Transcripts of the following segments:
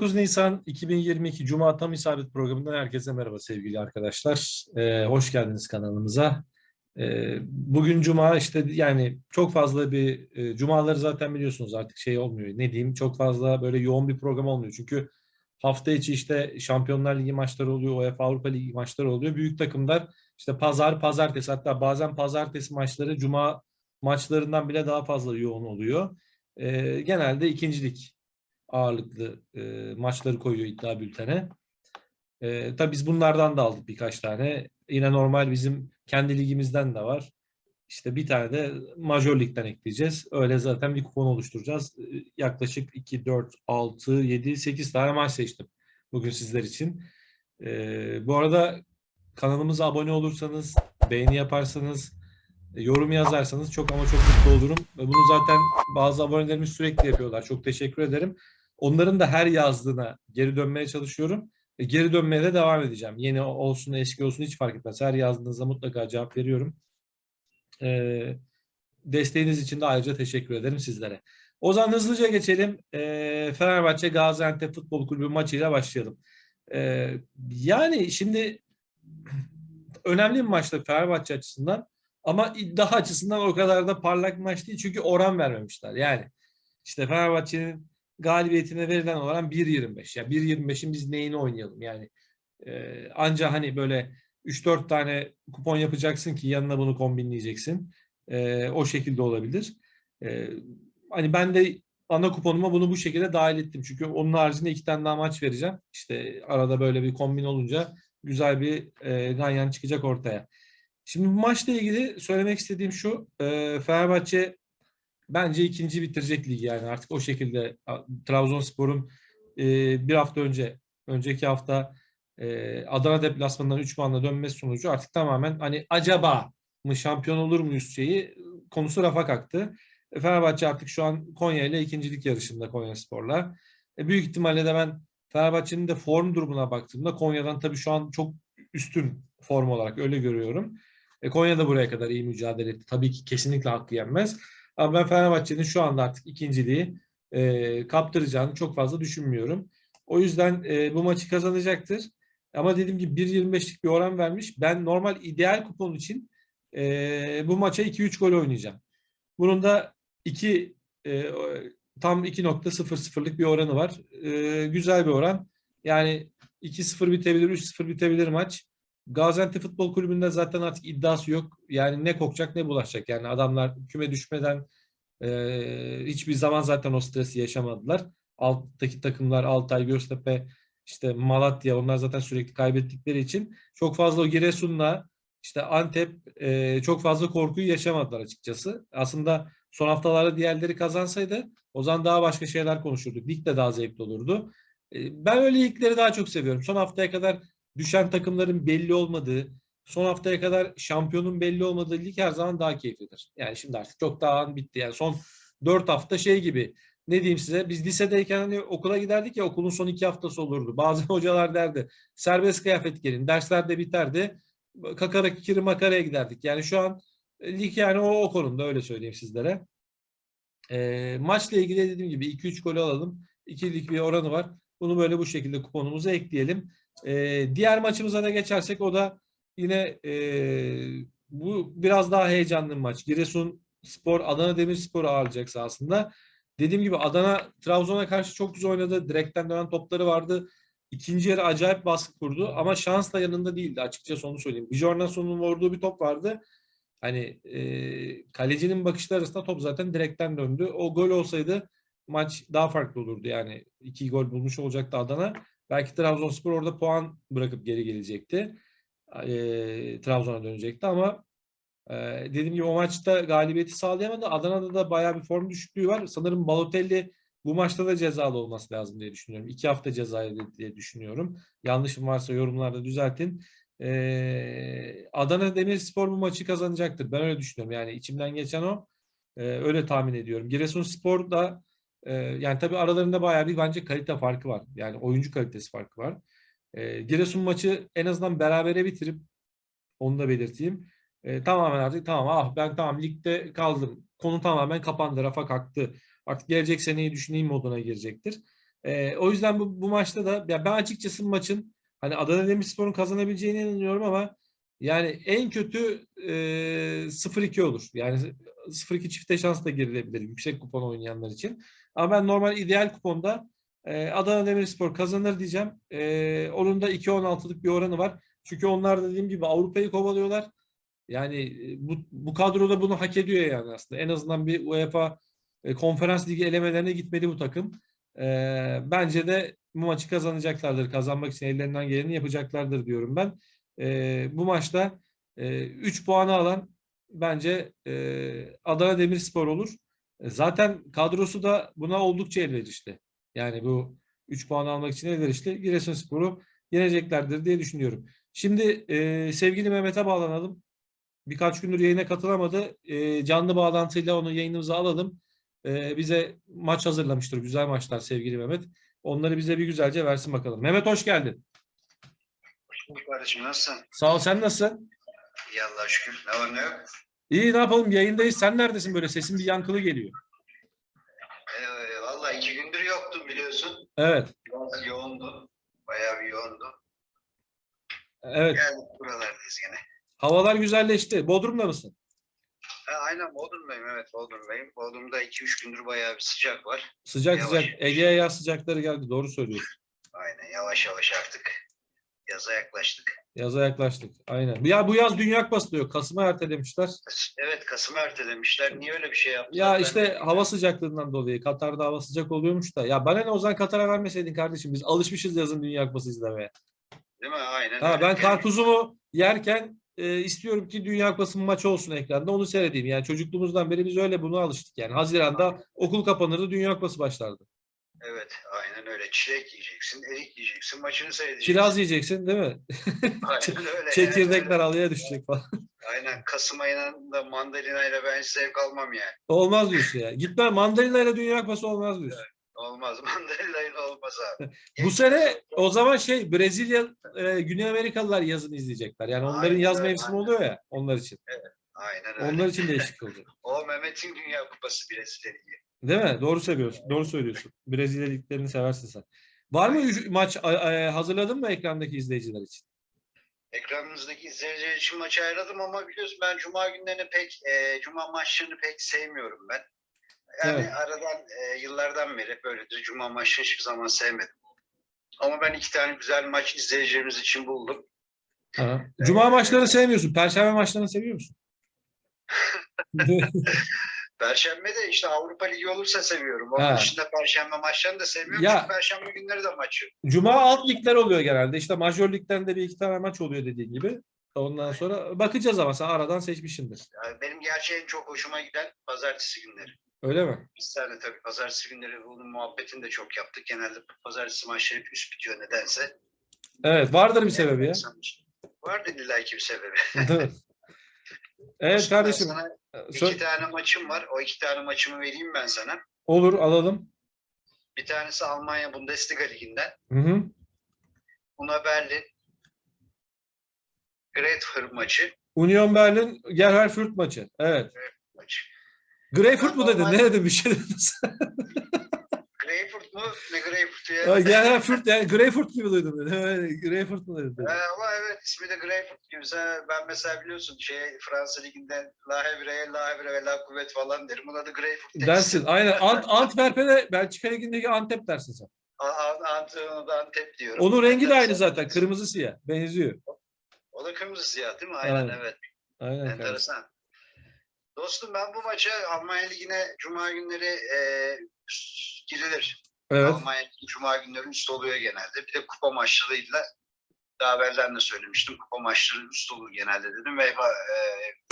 29 Nisan 2022 Cuma Tam İsabet programından herkese merhaba sevgili arkadaşlar. Ee, hoş geldiniz kanalımıza. Ee, bugün Cuma işte yani çok fazla bir e, Cumaları zaten biliyorsunuz artık şey olmuyor. Ne diyeyim çok fazla böyle yoğun bir program olmuyor. Çünkü hafta içi işte Şampiyonlar Ligi maçları oluyor, UEFA Avrupa Ligi maçları oluyor. Büyük takımlar işte pazar, pazartesi hatta bazen pazartesi maçları Cuma maçlarından bile daha fazla yoğun oluyor. Ee, genelde ikincilik ağırlıklı e, maçları koyuyor iddia bültene. E, tabii biz bunlardan da aldık birkaç tane. Yine normal bizim kendi ligimizden de var. İşte bir tane de Major Lig'den ekleyeceğiz. Öyle zaten bir kupon oluşturacağız. E, yaklaşık 2, 4, 6, 7, 8 tane maç seçtim bugün sizler için. E, bu arada kanalımıza abone olursanız, beğeni yaparsanız, e, yorum yazarsanız çok ama çok mutlu olurum. Bunu zaten bazı abonelerimiz sürekli yapıyorlar. Çok teşekkür ederim. Onların da her yazdığına geri dönmeye çalışıyorum. E, geri dönmeye de devam edeceğim. Yeni olsun, eski olsun hiç fark etmez. Her yazdığınızda mutlaka cevap veriyorum. E, desteğiniz için de ayrıca teşekkür ederim sizlere. O zaman hızlıca geçelim. E, Fenerbahçe Gaziantep Futbol Kulübü maçıyla başlayalım. E, yani şimdi önemli bir maçtı Fenerbahçe açısından. Ama iddia açısından o kadar da parlak bir maç değil. Çünkü oran vermemişler. Yani işte Fenerbahçe'nin galibiyetine verilen oran 1.25. Ya yani 1.25'in biz neyini oynayalım yani. E, anca hani böyle 3-4 tane kupon yapacaksın ki yanına bunu kombinleyeceksin. E, o şekilde olabilir. E, hani ben de ana kuponuma bunu bu şekilde dahil ettim. Çünkü onun haricinde iki tane daha maç vereceğim. İşte arada böyle bir kombin olunca güzel bir e, ganyan çıkacak ortaya. Şimdi bu maçla ilgili söylemek istediğim şu. E, Fenerbahçe bence ikinci bitirecek ligi yani artık o şekilde Trabzonspor'un e, bir hafta önce önceki hafta e, Adana deplasmanından 3 puanla dönmesi sonucu artık tamamen hani acaba mı şampiyon olur muyuz şeyi konusu rafa kalktı. E, Fenerbahçe artık şu an Konya ile ikincilik yarışında Konya Spor'la. E, büyük ihtimalle de ben Fenerbahçe'nin de form durumuna baktığımda Konya'dan tabii şu an çok üstün form olarak öyle görüyorum. E, Konya da buraya kadar iyi mücadele etti. Tabii ki kesinlikle hakkı yenmez. Ama ben Fenerbahçe'nin şu anda artık ikinciliği e, kaptıracağını çok fazla düşünmüyorum. O yüzden e, bu maçı kazanacaktır. Ama dediğim gibi 1.25'lik bir oran vermiş. Ben normal ideal kupon için e, bu maça 2-3 gol oynayacağım. Bunun da 2 e, tam 2.00'lık bir oranı var. E, güzel bir oran. Yani 2-0 bitebilir, 3-0 bitebilir maç. Gaziantep Futbol Kulübü'nde zaten artık iddiası yok. Yani ne kokacak ne bulaşacak. Yani adamlar küme düşmeden e, hiçbir zaman zaten o stresi yaşamadılar. Alttaki takımlar Altay, Göztepe, işte Malatya onlar zaten sürekli kaybettikleri için çok fazla o Giresun'la işte Antep e, çok fazla korkuyu yaşamadılar açıkçası. Aslında son haftalarda diğerleri kazansaydı o zaman daha başka şeyler konuşurduk. Lig de daha zevkli olurdu. E, ben öyle ligleri daha çok seviyorum. Son haftaya kadar düşen takımların belli olmadığı, son haftaya kadar şampiyonun belli olmadığı lig her zaman daha keyiflidir. Yani şimdi artık çok daha an bitti. Yani son dört hafta şey gibi ne diyeyim size biz lisedeyken hani okula giderdik ya okulun son iki haftası olurdu. Bazı hocalar derdi serbest kıyafet gelin dersler de biterdi. Kakara kikiri makaraya giderdik. Yani şu an lig yani o, o konumda öyle söyleyeyim sizlere. E, maçla ilgili dediğim gibi 2-3 gol alalım. 2'lik bir oranı var. Bunu böyle bu şekilde kuponumuza ekleyelim. E, diğer maçımıza da geçersek o da yine e, bu biraz daha heyecanlı bir maç. Giresun Spor Adana Demirspor ağırlayacak aslında. Dediğim gibi Adana Trabzon'a karşı çok güzel oynadı. Direkten dönen topları vardı. İkinci yarı acayip baskı kurdu ama şans da yanında değildi açıkçası onu söyleyeyim. Bijornason'un vurduğu bir top vardı. Hani e, kalecinin bakışları arasında top zaten direkten döndü. O gol olsaydı maç daha farklı olurdu yani. iki gol bulmuş olacaktı Adana. Belki Trabzonspor orada puan bırakıp geri gelecekti. E, Trabzon'a dönecekti ama e, dediğim gibi o maçta galibiyeti sağlayamadı. Adana'da da bayağı bir form düşüklüğü var. Sanırım Balotelli bu maçta da cezalı olması lazım diye düşünüyorum. İki hafta cezayı diye düşünüyorum. Yanlışım varsa yorumlarda düzeltin. Ee, Adana Demirspor bu maçı kazanacaktır. Ben öyle düşünüyorum. Yani içimden geçen o. Ee, öyle tahmin ediyorum. Giresunspor da yani tabii aralarında bayağı bir bence kalite farkı var. Yani oyuncu kalitesi farkı var. E, Giresun maçı en azından berabere bitirip onu da belirteyim. E, tamamen artık tamam ah ben tamam ligde kaldım. Konu tamamen kapandı, rafa kalktı. Artık gelecek seneyi düşüneyim moduna girecektir. E, o yüzden bu, bu maçta da ya ben açıkçası maçın hani Adana Demirspor'un kazanabileceğine inanıyorum ama yani en kötü e, 0-2 olur. Yani 0-2 çifte şans da girilebilir yüksek kupon oynayanlar için. Ama ben normal ideal kuponda e, Adana Demirspor kazanır diyeceğim. E, onun da 2.16'lık bir oranı var. Çünkü onlar dediğim gibi Avrupa'yı kovalıyorlar. Yani bu, bu kadroda bunu hak ediyor yani aslında. En azından bir UEFA e, konferans ligi elemelerine gitmeli bu takım. E, bence de bu maçı kazanacaklardır. Kazanmak için ellerinden geleni yapacaklardır diyorum ben. E, bu maçta 3 puanı alan bence e, Adana Demirspor olur. E, zaten kadrosu da buna oldukça elverişli. Yani bu 3 puan almak için elverişli. Giresunspor'u yeneceklerdir diye düşünüyorum. Şimdi e, sevgili Mehmet'e bağlanalım. Birkaç gündür yayına katılamadı. E, canlı bağlantıyla onu yayınımıza alalım. E, bize maç hazırlamıştır. Güzel maçlar sevgili Mehmet. Onları bize bir güzelce versin bakalım. Mehmet hoş geldin. Bulduk kardeşim nasılsın? Sağ ol sen nasılsın? İyi Allah'a şükür. Ne var ne yok? İyi ne yapalım yayındayız. Sen neredesin böyle? Sesin bir yankılı geliyor. Ee, Valla iki gündür yoktum biliyorsun. Evet. Biraz yoğundu. Bayağı bir yoğundu. Evet. Geldik buralardayız gene. Havalar güzelleşti. Bodrum'da mısın? Ha, aynen Bodrum'dayım evet Bodrum'dayım. Bodrum'da iki üç gündür bayağı bir sıcak var. Sıcak Yavaş. sıcak. Ege'ye yaz sıcakları geldi. Doğru söylüyorsun. Aynen yavaş yavaş artık yaza yaklaştık. Yaza yaklaştık. Aynen. Ya bu yaz Dünya Kupası diyor. Kasım'a ertelemişler. Evet Kasım'a ertelemişler. Niye öyle bir şey yaptılar? Ya ben işte bilmiyorum. hava sıcaklığından dolayı. Katar'da hava sıcak oluyormuş da. Ya bana ne o zaman Katar'a vermeseydin kardeşim. Biz alışmışız yazın Dünya Kupası izlemeye. Değil mi? Aynen Ha, öyle. ben karpuzumu yerken e, istiyorum ki Dünya Kupası maçı olsun ekranda. Onu seyredeyim. Yani çocukluğumuzdan beri biz öyle buna alıştık. Yani Haziran'da okul kapanırdı. Dünya Kupası başlardı. Evet aynen öyle. Çilek yiyeceksin, erik yiyeceksin, maçını seyredeceksin. Kiraz yiyeceksin değil mi? Aynen öyle. yani. Çekirdekler halıya düşecek falan. Aynen Kasım ayında mandalina ile ben hiç zevk almam yani. Olmaz diyorsun ya. Gitme mandalina ile Dünya Kupası olmaz diyorsun. Olmaz mandalina ile olmaz abi. Bu sene o zaman şey Brezilya, e, Güney Amerikalılar yazın izleyecekler. Yani onların Aynen yaz mevsimi aynen. oluyor ya onlar için. Aynen öyle. Onlar için değişiklik olacak. O Mehmet'in Dünya Kupası Brezilya Ligi. Değil mi? Doğru söylüyorsun. Doğru söylüyorsun. Brezilya liglerini seversin sen. Var mı maç hazırladın mı ekrandaki izleyiciler için? Ekranınızdaki izleyiciler için maçı ayırdım ama biliyorsun ben Cuma günlerini pek, e, Cuma maçlarını pek sevmiyorum ben. Yani Evet. aradan e, yıllardan beri böyledir. Cuma maçını hiçbir zaman sevmedim. Ama ben iki tane güzel maç izleyicilerimiz için buldum. Ha. Cuma maçlarını sevmiyorsun. Perşembe maçlarını seviyor musun? Perşembe de işte Avrupa Ligi olursa seviyorum. Onun Ha. dışında Perşembe maçlarını da sevmiyorum. Ya- Çünkü Perşembe günleri de maç yok. Cuma alt ligler oluyor genelde. İşte majör ligden de bir iki tane maç oluyor dediğin gibi. Ondan sonra bakacağız ama sen aradan seçmişsindir. Yani benim gerçi en çok hoşuma giden pazartesi günleri. Öyle mi? Biz tane tabii pazartesi günleri bunun muhabbetini de çok yaptık. Genelde pazartesi maçları hep üst bitiyor nedense. Evet vardır bir sebebi ya. Vardır illa ki bir sebebi. evet. Dostum, kardeşim. sana Sö- iki tane maçım var. O iki tane maçımı vereyim ben sana. Olur alalım. Bir tanesi Almanya Bundesliga Ligi'nden. Hı hı. Buna Berlin. Greuther maçı. Union Berlin Gerhard maçı. Evet. maçı. Greyfurt mu dedin? Ne dedin bir şey dedin? Greyfurt mu? Ne Greyfurt'u ya? Ya Gerhard yani Greyfurt gibi duydum Greyfurt mu dedin? Ee, ama evet ismi de Greyfurt gibi. Sen- Ben mesela biliyorsun şey Fransa Ligi'nden La Havre'ye La Havre ve La Kuvvet falan derim. Buna da Greyfurt deriz. Dersin. Aynen. Ant Antwerp'e de Belçika Ligi'ndeki Antep dersin sen. Antrenörü da Antep diyorum. Onun rengi de aynı zaten. Kırmızı siyah. Benziyor. O da kırmızı siyah değil mi? Aynen Aynen. evet. Aynen. kardeşim. Enteresan. Dostum ben bu maça Almanya Ligi'ne Cuma günleri e, üst girilir. Evet. Almanya Cuma günleri üst oluyor genelde. Bir de kupa maçlarıyla daha evvelden de söylemiştim. Kupa maçları üst olur genelde dedim ve e,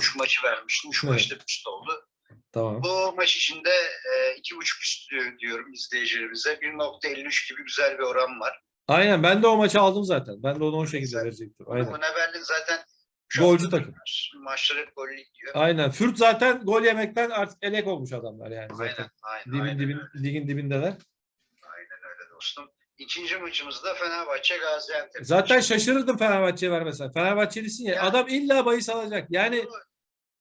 üç maçı vermiştim. Üç Evet. maçta üst oldu. Tamam. Bu maç içinde e, iki buçuk üst diyor- diyorum izleyicilerimize. 1.53 gibi güzel bir oran var. Aynen. Ben de o maçı aldım zaten. Ben de onu o şekilde Güzel. verecektim. Aynen. Ama Berlin zaten şu Golcü takım. Maçları hep gollü gidiyor. Aynen. Fürt zaten gol yemekten artık elek olmuş adamlar yani zaten. Aynen, aynen, Dibin, aynen, dibin, ligin dibindeler. Dostum. İkinci maçımız da Fenerbahçe Gaziantep. Zaten maçı. şaşırırdım Fenerbahçe'ye vermesen. Fenerbahçelisin ya. Ya. Adam illa bahis alacak. Yani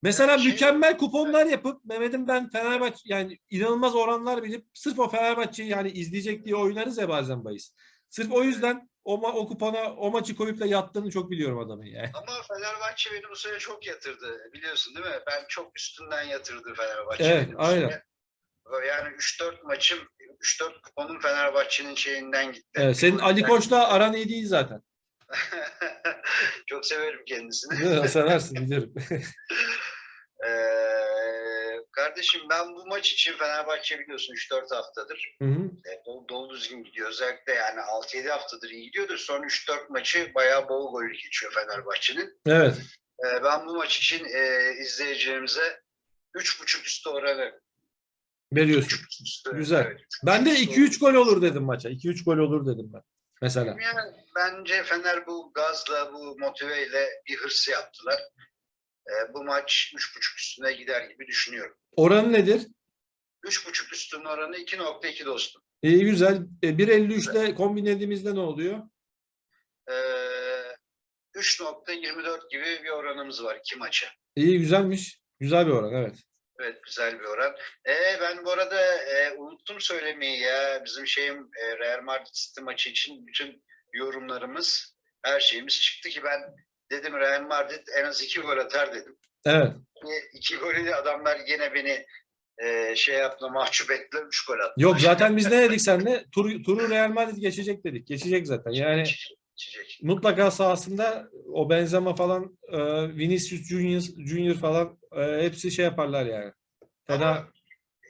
Mesela Şey- mükemmel kuponlar yapıp Mehmet'in ben Fenerbahçe yani inanılmaz oranlar bilip sırf o Fenerbahçe'yi yani izleyecek diye oynarız ya bazen bahis. Sırf o yüzden o, ma- o kupona o maçı koyup da yattığını çok biliyorum adamın yani. Ama Fenerbahçe beni bu sene çok yatırdı biliyorsun değil mi? Ben çok üstünden yatırdı Fenerbahçe. Evet, beni aynen. sene. Yani 3-4 maçım 3-4 kuponum Fenerbahçe'nin şeyinden gitti. Evet, senin Ali Koç'la aran iyi değil zaten. çok severim kendisini. Seversin biliyorum. Ee, kardeşim ben bu maç için Fenerbahçe biliyorsun 3-4 haftadır Hı hı. e, dolu, dolu düzgün gidiyor. Özellikle yani 6-7 haftadır iyi gidiyordur. Son 3-4 maçı bayağı bol gol geçiyor Fenerbahçe'nin. Evet. Ee, ben bu maç için e, izleyicilerimize 3.5 üstü oranı. Veriyorsun. 3.5 üstü, Güzel. evet, Ben de 3.5 2-3 gol olur dedim maça. 2-3 gol olur dedim ben. Mesela. Yani bence Fener bu gazla, bu motiveyle bir hırsı yaptılar. Ee, bu maç 3.5 üstüne gider gibi düşünüyorum. Oranı nedir? 3.5 üstünün oranı 2.2 dostum. İyi güzel. E, 1.53'te kombinlediğimizde ne oluyor? Ee, 3.24 gibi bir oranımız var iki maça. İyi güzelmiş. Güzel bir oran evet. Evet güzel bir oran. Ee, ben bu arada e, unuttum söylemeyi ya. Bizim şeyim e, Real Madrid maçı için bütün yorumlarımız, her şeyimiz çıktı ki ben dedim Real Madrid en az iki gol atar dedim. Evet. Bir- İki golü de adamlar yine beni e, şey yaptı, mahcup ettiler. Üç gol attı. Yok zaten biz ne dedik seninle? Tur, turu Real Madrid geçecek dedik. Geçecek zaten. Yani Geçecek. mutlaka sahasında o Benzema falan e, Vinicius Junior, Junior falan e, hepsi şey yaparlar yani. Fena. Ama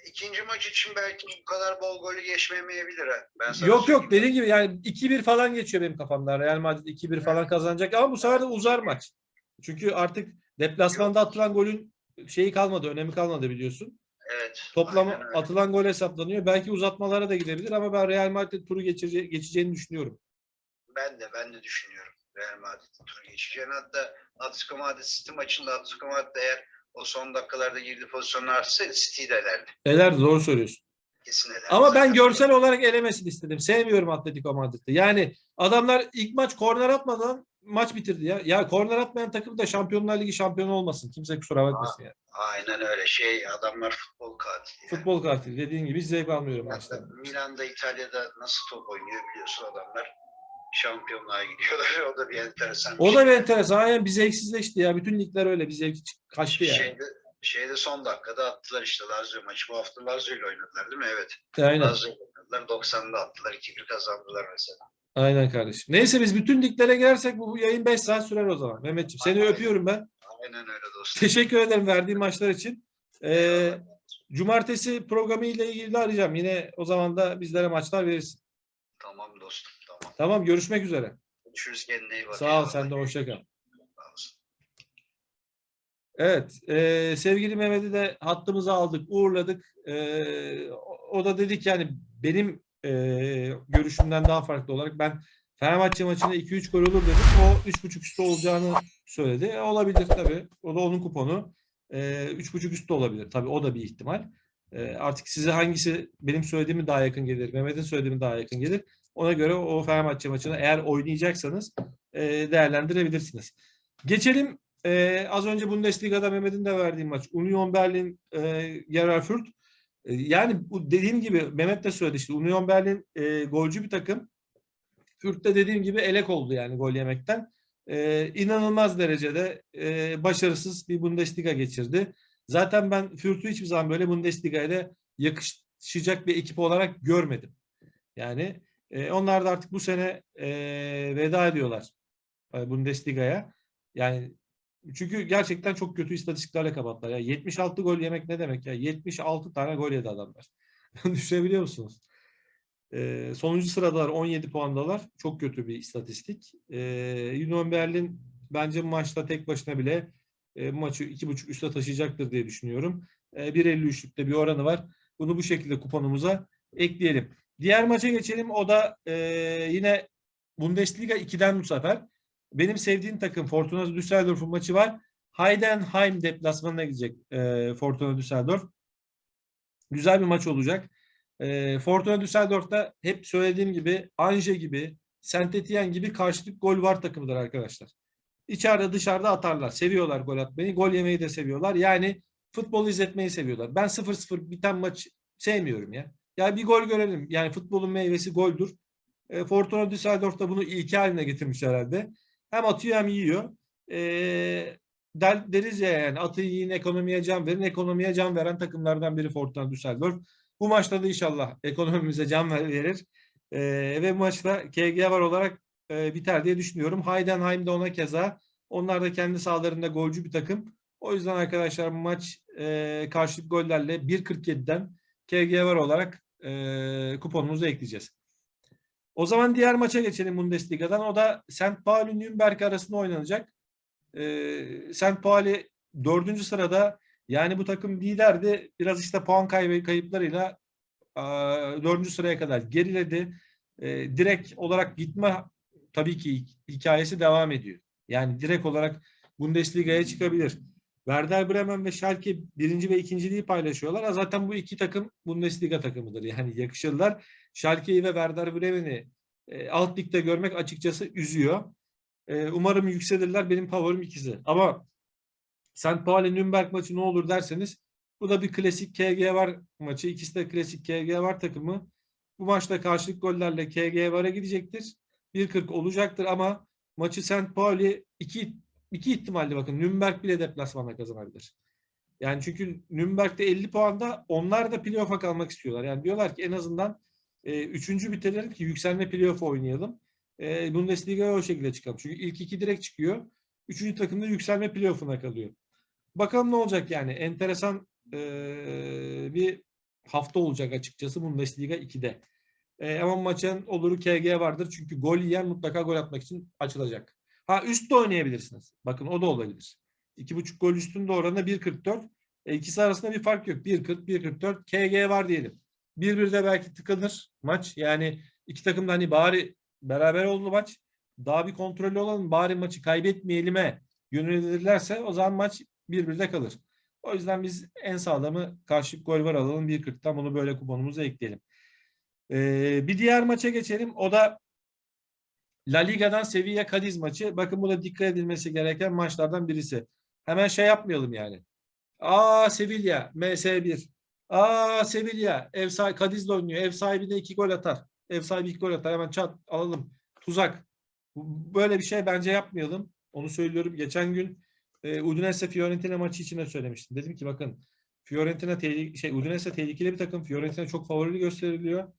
ikinci maç için belki bu kadar bol golü geçmemeyebilir. Ha. Ben sana Yok yok dediğim gibi yani 2-1 falan geçiyor benim kafamda. Real Madrid 2-1 falan kazanacak ama bu sefer de uzar maç. Çünkü artık deplasmanda atılan golün şeyi kalmadı, önemi kalmadı biliyorsun. Evet. Toplam aynen öyle. atılan gol hesaplanıyor. Belki uzatmalara da gidebilir ama ben Real Madrid turu geçirece- geçeceğini düşünüyorum. Ben de ben de düşünüyorum. Real Madrid'in turu geçeceğini. Hatta Atletico Madrid City maçında Atletico Madrid eğer o son dakikalarda girdiği pozisyonlar artsaydı City'yi de elerdi. Eler doğru söylüyorsun. Kesin elerdi. Ama ben görsel olarak elemesini istedim. Sevmiyorum Atletico Madrid'i. Yani adamlar ilk maç korner atmadan maç bitirdi ya. Ya korner atmayan takım da Şampiyonlar Ligi şampiyonu olmasın. Kimse kusura bakmasın ya. Aynen öyle. Şey adamlar futbol katili. yani. Futbol katili dediğin gibi hiç zevk almıyorum Hatta maçtan. Milan'da İtalya'da nasıl top oynuyor biliyorsun adamlar. Şampiyonluğa gidiyorlar. O da bir enteresan bir O da şey. bir enteresan. Aynen bir zevksizleşti ya. Bütün ligler öyle. Bir zevki çık- kaçtı yani. Şeyde, şeyde son dakikada attılar işte Lazio maçı. Bu hafta Lazio ile oynadılar değil mi? Evet. Aynen. Lazio oynadılar. 90'da attılar. 2-1 kazandılar mesela. Aynen kardeşim. Neyse biz bütün liglere girersek bu yayın 5 saat sürer o zaman. Mehmetciğim seni Aynen. öpüyorum ben. Aynen öyle dostum. Teşekkür ederim verdiğin maçlar için. Ee, cumartesi programı ile ilgili arayacağım. Yine o zaman da bizlere maçlar verirsin. Tamam dostum. Tamam. Görüşmek üzere. Görüşürüz kendine iyi bak. Sağ ol sen de hoşça kal. Evet, e, sevgili Mehmet'i de hattımıza aldık, uğurladık. E, o- da dedik yani benim e, görüşümden daha farklı olarak ben Fenerbahçe maçında 2-3 gol olur dedim. O 3.5 üstü olacağını söyledi. E, olabilir tabii. O da onun kuponu. E, 3.5 üstü olabilir. Tabii o da bir ihtimal. E, artık size hangisi benim söylediğimi daha yakın gelir, Mehmet'in söylediğimi daha yakın gelir. Ona göre o Fenerbahçe maçını eğer oynayacaksanız e, değerlendirebilirsiniz. Geçelim ee, az önce Bundesliga'da Mehmet'in de verdiği maç. Union Berlin e, Gerard Fürth. E, yani bu dediğim gibi Mehmet de söyledi işte Union Berlin e, golcü bir takım. Fürth de dediğim gibi elek oldu yani gol yemekten. E, inanılmaz derecede e, başarısız bir Bundesliga geçirdi. Zaten ben Fürth'ü hiçbir zaman böyle Bundesliga ile yakışacak bir ekip olarak görmedim. Yani e, onlar da artık bu sene e, veda ediyorlar e, Bundesliga'ya. Yani çünkü gerçekten çok kötü istatistiklerle kapattılar. Ya 76 gol yemek ne demek ya? 76 tane gol yedi adamlar. Düşünebiliyor musunuz? Ee, sonuncu sıradalar 17 puandalar. Çok kötü bir istatistik. Ee, Union Berlin bence maçta tek başına bile e, maçı 2.5 üste taşıyacaktır diye düşünüyorum. E, 1.53'lükte bir oranı var. Bunu bu şekilde kuponumuza ekleyelim. Diğer maça geçelim. O da e, yine Bundesliga 2'den bu sefer. Benim sevdiğim takım Fortuna Düsseldorf'un maçı var. Heidenheim deplasmanına gidecek e, Fortuna Düsseldorf. Güzel bir maç olacak. E, Fortuna Düsseldorf'ta hep söylediğim gibi Anje gibi, Saint Etienne gibi karşılık gol var takımıdır arkadaşlar. içeride dışarıda atarlar. Seviyorlar gol atmayı. Gol yemeyi de seviyorlar. Yani futbolu izletmeyi seviyorlar. Ben 0-0 biten maç sevmiyorum ya. Ya bir gol görelim. Yani futbolun meyvesi goldür. E, Fortuna Düsseldorf da bunu ilki haline getirmiş herhalde. Hem atıyor hem yiyor. E, der, deriz ya yani atı yiyin ekonomiye can verin. Ekonomiye can veren takımlardan biri Fortuna Düsseldorf. Bu maçta da inşallah ekonomimize can ver- verir. E, ve bu maçta KG var olarak e, biter diye düşünüyorum. Heidenheim de ona keza. Onlar da kendi sahalarında golcü bir takım. O yüzden arkadaşlar maç e, karşılık gollerle 1.47'den KG var olarak e, kuponumuzu ekleyeceğiz. O zaman diğer maça geçelim Bundesliga'dan. O da St. Pauli Nürnberg arasında oynanacak. E, St. Pauli dördüncü sırada yani bu takım liderdi. Biraz işte puan kaybı kayıplarıyla e, dördüncü sıraya kadar geriledi. E, direkt olarak gitme tabii ki hikayesi devam ediyor. Yani direkt olarak Bundesliga'ya çıkabilir. Werder Bremen ve Schalke birinci ve ikinciliği paylaşıyorlar. Ha, Zaten bu iki takım Bundesliga takımıdır. Yani yakışırlar. Schalke'yi ve Werder Bremen'i e, alt ligde görmek açıkçası üzüyor. E, umarım yükselirler. Benim favorim ikisi. Ama St. Pauli Nürnberg maçı ne olur derseniz bu da bir klasik KG var maçı. İkisi de klasik KG var takımı. Bu maçta karşılık gollerle KG var'a gidecektir. 1.40 olacaktır ama maçı St. Pauli iki, iki ihtimalle bakın Nürnberg bile deplasmanda kazanabilir. Yani çünkü Nürnberg'de 50 puanda onlar da playoff'a kalmak istiyorlar. Yani diyorlar ki en azından e, üçüncü bitirelim ki yükselme playoff oynayalım. E, Bundesliga'ya o şekilde çıkalım. Çünkü ilk iki direkt çıkıyor. Üçüncü takım da yükselme playoff'una kalıyor. Bakalım ne olacak yani. Enteresan e, bir hafta olacak açıkçası Bundesliga 2'de. E, ama maçın oluru KG vardır. Çünkü gol yiyen mutlaka gol atmak için açılacak. Ha üstte oynayabilirsiniz. Bakın o da olabilir. 2.5 gol üstünde oranı 1.44. E, ikisi arasında bir fark yok. 1.40, 1.44. KG var diyelim. 1-1'de belki tıkanır maç. Yani iki takım da hani bari beraber oldu maç. Daha bir kontrollü olalım. Bari maçı kaybetmeyelim'e yönelirlerse o zaman maç 1-1'de kalır. O yüzden biz en sağlamı karşılık gol var alalım. 1.40'tan bunu böyle kuponumuza ekleyelim. Ee, bir diğer maça geçelim. O da La Liga'dan Sevilla Cadiz maçı. Bakın bu da dikkat edilmesi gereken maçlardan birisi. Hemen şey yapmayalım yani. Aa Sevilla MS1. Aa Sevilla ev sahibi Cadiz'le oynuyor. Ev sahibi de iki gol atar. Ev sahibi iki gol atar. Hemen çat alalım. Tuzak. Böyle bir şey bence yapmayalım. Onu söylüyorum. Geçen gün e, Udinese Fiorentina maçı için de söylemiştim. Dedim ki bakın Fiorentina tehlikeli şey Udinese tehlikeli bir takım. Fiorentina çok favorili gösteriliyor.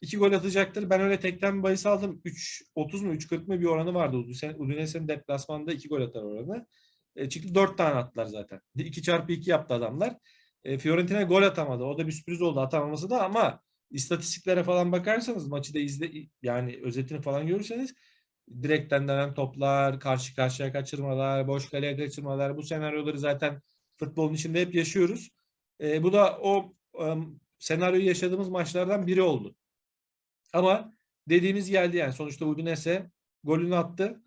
İki gol atacaktır. Ben öyle tekten bahis aldım. 3 30 mu 3 40 mı bir oranı vardı. Udinese- Udinese'nin deplasmanında iki gol atar oranı. E, çıktı 4 tane attılar zaten. 2 çarpı 2 yaptı adamlar. E, Fiorentina gol atamadı. O da bir sürpriz oldu atamaması da ama istatistiklere falan bakarsanız maçı da izle yani özetini falan görürseniz direkten dönen toplar, karşı karşıya kaçırmalar, boş kaleye kaçırmalar bu senaryoları zaten futbolun içinde hep yaşıyoruz. E, bu da o e, senaryoyu yaşadığımız maçlardan biri oldu. Ama dediğimiz geldi yani sonuçta Udinese golünü attı.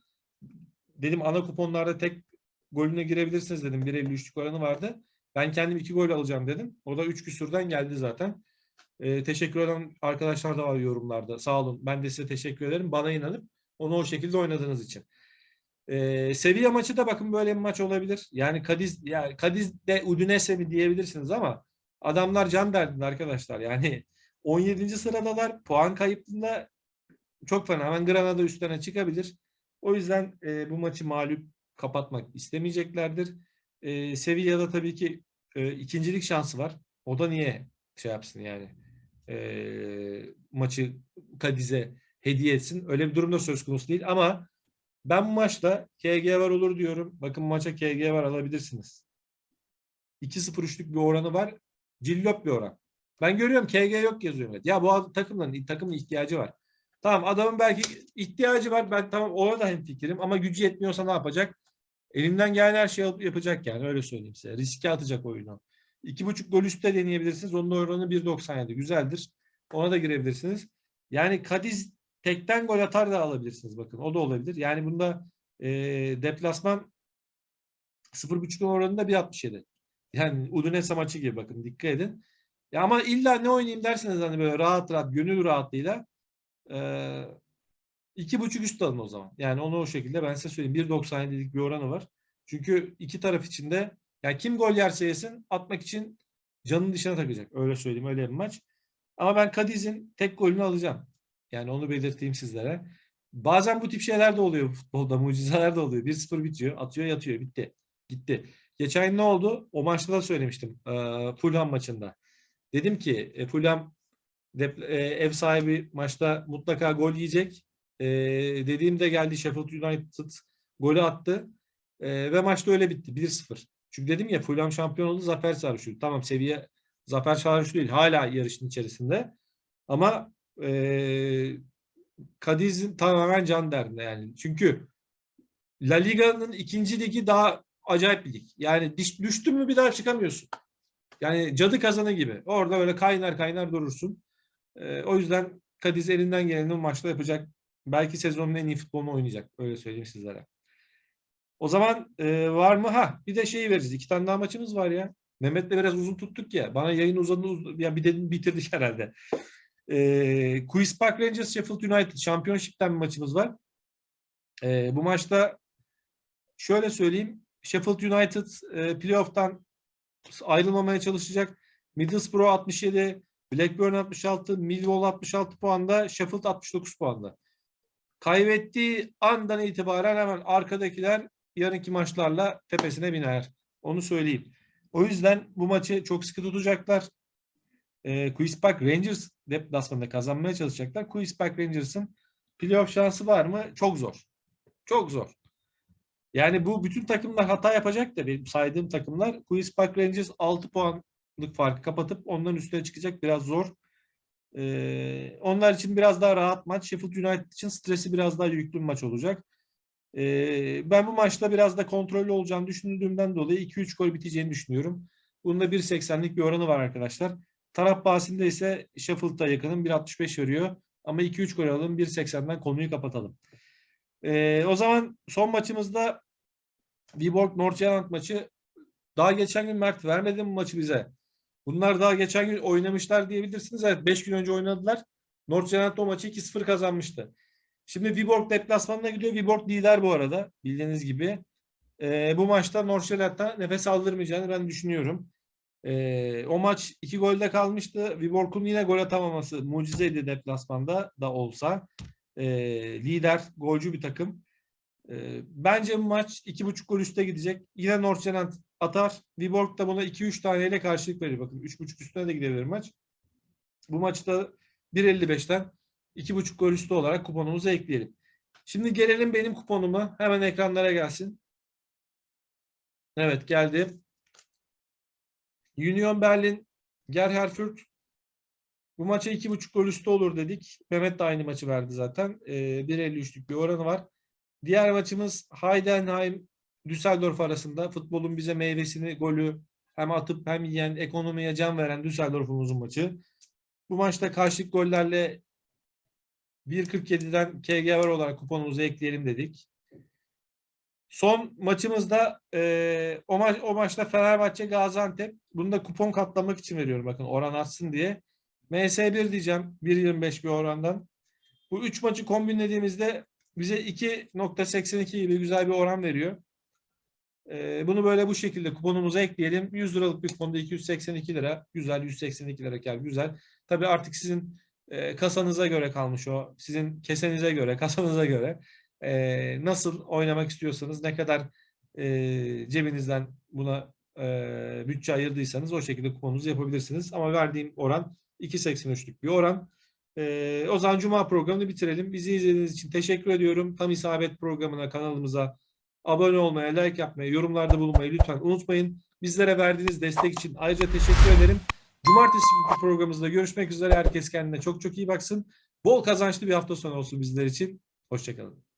Dedim ana kuponlarda tek golüne girebilirsiniz dedim. 1.53'lük oranı vardı. Ben kendim iki gol alacağım dedim. O da 3 küsurdan geldi zaten. Ee, teşekkür eden arkadaşlar da var yorumlarda. Sağ olun. Ben de size teşekkür ederim. Bana inanıp onu o şekilde oynadığınız için. Ee, Sevilla maçı da bakın böyle bir maç olabilir. Yani Kadiz yani Kadiz de Udinese mi diyebilirsiniz ama adamlar can derdinde arkadaşlar. Yani 17. sıradalar. Puan kayıplığında çok fena. Hemen Granada üstlerine çıkabilir. O yüzden e, bu maçı mağlup kapatmak istemeyeceklerdir. E, Sevilla'da tabii ki e, ikincilik şansı var. O da niye şey yapsın yani e, maçı Kadiz'e hediye etsin. Öyle bir durumda söz konusu değil ama ben bu maçta KG var olur diyorum. Bakın maça KG var alabilirsiniz. 2-0-3'lük bir oranı var. Cillop bir oran. Ben görüyorum KG yok yazıyor. millet. Ya bu takımların takımın ihtiyacı var. Tamam adamın belki ihtiyacı var. Ben tamam ona da hemfikirim ama gücü yetmiyorsa ne yapacak? Elinden gelen her şeyi yapacak yani öyle söyleyeyim size. Riske atacak oyunu. İki buçuk gol üstte deneyebilirsiniz. Onun oranı 1.97 güzeldir. Ona da girebilirsiniz. Yani Kadiz tekten gol atar da alabilirsiniz bakın. O da olabilir. Yani bunda e, deplasman 0.5 oranında 1.67. Yani Udinese maçı gibi bakın dikkat edin. Ya ama illa ne oynayayım derseniz hani böyle rahat rahat gönül rahatlığıyla e, İki buçuk üst alın o zaman. Yani onu o şekilde ben size söyleyeyim. 1.97'lik bir oranı var. Çünkü iki taraf içinde yani kim gol yerse yesin atmak için canın dışına takacak. Öyle söyleyeyim öyle bir maç. Ama ben Kadiz'in tek golünü alacağım. Yani onu belirteyim sizlere. Bazen bu tip şeyler de oluyor futbolda. Mucizeler de oluyor. 1-0 bitiyor. Atıyor yatıyor. Bitti. Gitti. Geçen ne oldu? O maçta da söylemiştim. Ee, Fulham maçında. Dedim ki e, Fulham e, ev sahibi maçta mutlaka gol yiyecek. E, dediğimde geldi Sheffield United golü attı. E, ve maçta öyle bitti. 1-0. Çünkü dedim ya Fulham şampiyon oldu. Zafer sarhoşu. Tamam seviye zafer sarhoşu değil. Hala yarışın içerisinde. Ama e, Kadiz'in tamamen can derdinde yani. Çünkü La Liga'nın ikinci ligi daha acayip bir lig. Yani düştün mü bir daha çıkamıyorsun. Yani cadı kazanı gibi. Orada öyle kaynar kaynar durursun. Ee, o yüzden Kadiz elinden geleni bu maçta yapacak. Belki sezonun en iyi futbolunu oynayacak. Öyle söyleyeyim sizlere. O zaman e, var mı? Ha bir de şeyi veririz. İki tane daha maçımız var ya. Mehmet'le biraz uzun tuttuk ya. Bana yayın uzadı. uz- Ya bir dedim bitirdik herhalde. E, Queen's Park Rangers Sheffield United Championship'ten bir maçımız var. E, bu maçta şöyle söyleyeyim. Sheffield United e, playoff'tan ayrılmamaya çalışacak. Middlesbrough 67, Blackburn 66, Millwall 66 puanda, Sheffield 69 puanda. Kaybettiği andan itibaren hemen arkadakiler yarınki maçlarla tepesine biner. Onu söyleyeyim. O yüzden bu maçı çok sıkı tutacaklar. E, Queen's Park Rangers deplasmanında kazanmaya çalışacaklar. Queen's Park Rangers'ın playoff şansı var mı? Çok zor. Çok zor. Yani bu bütün takımlar hata yapacak da benim saydığım takımlar Queen's Park Rangers 6 puanlık farkı kapatıp ondan üstüne çıkacak biraz zor. Ee, onlar için biraz daha rahat maç. Sheffield United için stresi biraz daha yüklü bir maç olacak. Ee, ben bu maçta biraz da kontrollü olacağını düşündüğümden dolayı 2-3 gol biteceğini düşünüyorum. Bunda 1.80'lik bir oranı var arkadaşlar. Taraf bahsinde ise Sheffield'a yakınım 1.65 veriyor. Ama 2-3 gol alalım 1.80'den konuyu kapatalım. Ee, o zaman son maçımızda Viborg Nordsjælland maçı daha geçen gün Mert vermedi mi maçı bize? Bunlar daha geçen gün oynamışlar diyebilirsiniz. Evet 5 gün önce oynadılar. Nordsjælland o maçı 2-0 kazanmıştı. Şimdi Viborg deplasmanına gidiyor. Viborg lider bu arada bildiğiniz gibi. Ee, bu maçta Nordsjælland'a nefes aldırmayacağını ben düşünüyorum. Ee, o maç iki golde kalmıştı. Viborg'un yine gol atamaması mucizeydi deplasmanda da olsa. Ee, lider, golcü bir takım. Ee, bence bu maç iki buçuk gol üste gidecek. Yine Nordsjælland atar. Viborg da buna 2-3 taneyle karşılık verir. Bakın 3.5 üstüne de gidebilir maç. Bu maçta 1.55'ten 2.5 gol üstü olarak kuponumuzu ekleyelim. Şimdi gelelim benim kuponuma. Hemen ekranlara gelsin. Evet geldi. Union Berlin, Gerherfurt. Bu maça 2.5 gol üstü olur dedik. Mehmet de aynı maçı verdi zaten. Ee, 1.53'lük bir oranı var. Diğer maçımız Heidenheim, Düsseldorf arasında. Futbolun bize meyvesini, golü hem atıp hem yiyen, ekonomiye can veren Düsseldorf'umuzun maçı. Bu maçta karşılık gollerle 1.47'den KG var olarak kuponumuzu ekleyelim dedik. Son maçımızda e, o, maç, o maçta Fenerbahçe Gaziantep. Bunu da kupon katlamak için veriyorum bakın oran artsın diye. MS1 diyeceğim 1.25 bir orandan. Bu 3 maçı kombinlediğimizde bize 2.82 gibi güzel bir oran veriyor. E, bunu böyle bu şekilde kuponumuza ekleyelim. 100 liralık bir kuponda 282 lira. Güzel 182 lira kar güzel. Tabii artık sizin e, kasanıza göre kalmış o. Sizin kesenize göre, kasanıza göre e, nasıl oynamak istiyorsanız, ne kadar e, cebinizden buna bütçe ayırdıysanız o şekilde kuponunuzu yapabilirsiniz. Ama verdiğim oran 2.83'lük bir oran. E, o zaman Cuma programını bitirelim. Bizi izlediğiniz için teşekkür ediyorum. Tam isabet programına, kanalımıza abone olmaya, like yapmaya, yorumlarda bulunmayı lütfen unutmayın. Bizlere verdiğiniz destek için ayrıca teşekkür ederim. Cumartesi programımızda görüşmek üzere. Herkes kendine çok çok iyi baksın. Bol kazançlı bir hafta sonu olsun bizler için. Hoşçakalın.